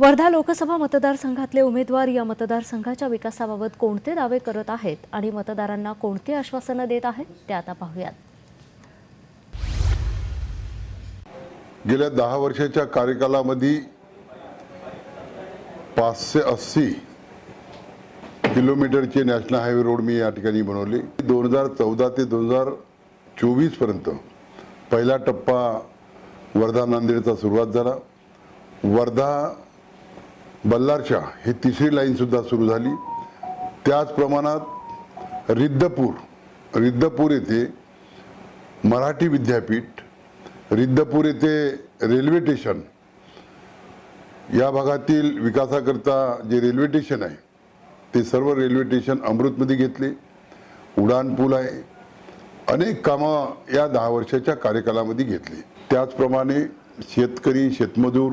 वर्धा लोकसभा मतदारसंघातले उमेदवार या मतदारसंघाच्या विकासाबाबत कोणते दावे करत आहेत आणि मतदारांना कोणती आश्वासनं देत आहेत ते आता पाहूयात. गेल्या दहा वर्षाच्या कार्यकालामध्ये पाचशे अस्सी किलोमीटरचे नॅशनल हायवे रोड मी या ठिकाणी बनवले. दोन हजार चौदा ते दोन हजार चोवीसपर्यंत पहिला टप्पा वर्धा नांदेडचा सुरुवात झाला. वर्धा बल्लारशा ही तिसरी लाईनसुद्धा सुरू झाली. त्याच प्रमाणात रिद्धपूर रिद्धपूर येथे मराठी विद्यापीठ रिद्धपूर येथे रेल्वे स्टेशन या भागातील विकासाकरता जे रेल्वे स्टेशन आहे ते सर्व रेल्वे स्टेशन अमृतमध्ये घेतले. उडान पूल आहे. अनेक कामं या दहा वर्षाच्या कार्यकालामध्ये घेतली. त्याचप्रमाणे शेतकरी शेतमजूर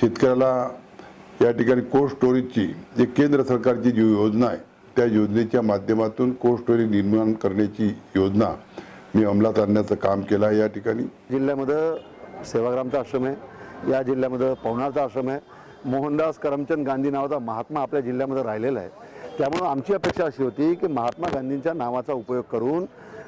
शेतकऱ्याला या ठिकाणी कोल्ड स्टोरेजची जे केंद्र सरकारची जी योजना आहे त्या योजनेच्या माध्यमातून कोल्ड स्टोरेज निर्माण करण्याची योजना मी अंमलात आणण्याचं काम केलं आहे या ठिकाणी. जिल्ह्यामध्ये सेवाग्रामचा आश्रम आहे या जिल्ह्यामध्ये पवनारचा आश्रम आहे. मोहनदास करमचंद गांधी नावाचा महात्मा आपल्या जिल्ह्यामध्ये राहिलेला आहे. त्यामुळं आमची अपेक्षा अशी होती की महात्मा गांधींच्या नावाचा उपयोग करून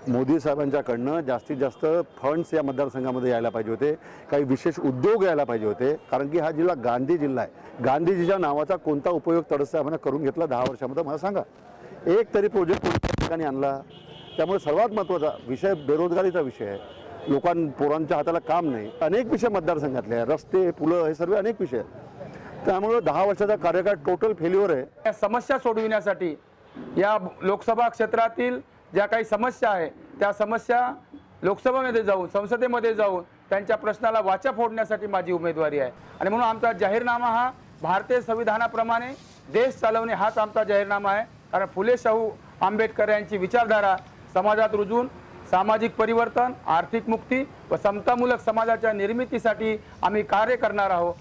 मोदी साहेबांच्याकडनं जास्तीत जास्त फंड्स या मतदारसंघामध्ये यायला पाहिजे होते. काही विशेष उद्योग यायला पाहिजे होते. कारण की हा जिल्हा गांधी जिल्हा आहे. गांधीजीच्या नावाचा कोणता उपयोग तडसाहेबांना करून घेतला दहा वर्षामध्ये मला सांगा. एक तरी प्रोजेक्ट कोणत्या ठिकाणी आणला? त्यामुळे सर्वात महत्त्वाचा विषय बेरोजगारीचा विषय आहे. लोकां पोरांच्या हाताला काम नाही. अनेक विषय मतदारसंघातले आहे. रस्ते पुलं हे सर्व अनेक विषय आहेत. त्यामुळं दहा वर्षाचा कार्यकाळ टोटल फेल्युअर आहे. या समस्या सोडविण्यासाठी या लोकसभा क्षेत्रातील ज्या काही समस्या आहे त्या समस्या लोकसभेमध्ये जाऊन संसदेमध्ये जाऊन त्यांच्या प्रश्नाला वाचा फोडण्यासाठी माझी उमेदवारी आहे. आणि म्हणून आमचा जाहीरनामा हा भारतीय संविधानाप्रमाणे देश चालवणे हाच आमचा जाहीरनामा आहे. कारण फुले शाहू आंबेडकर यांची विचारधारा समाजात रुजून सामाजिक परिवर्तन आर्थिक मुक्ती व समतामूलक समाजाच्या निर्मितीसाठी आम्ही कार्य करणार आहोत.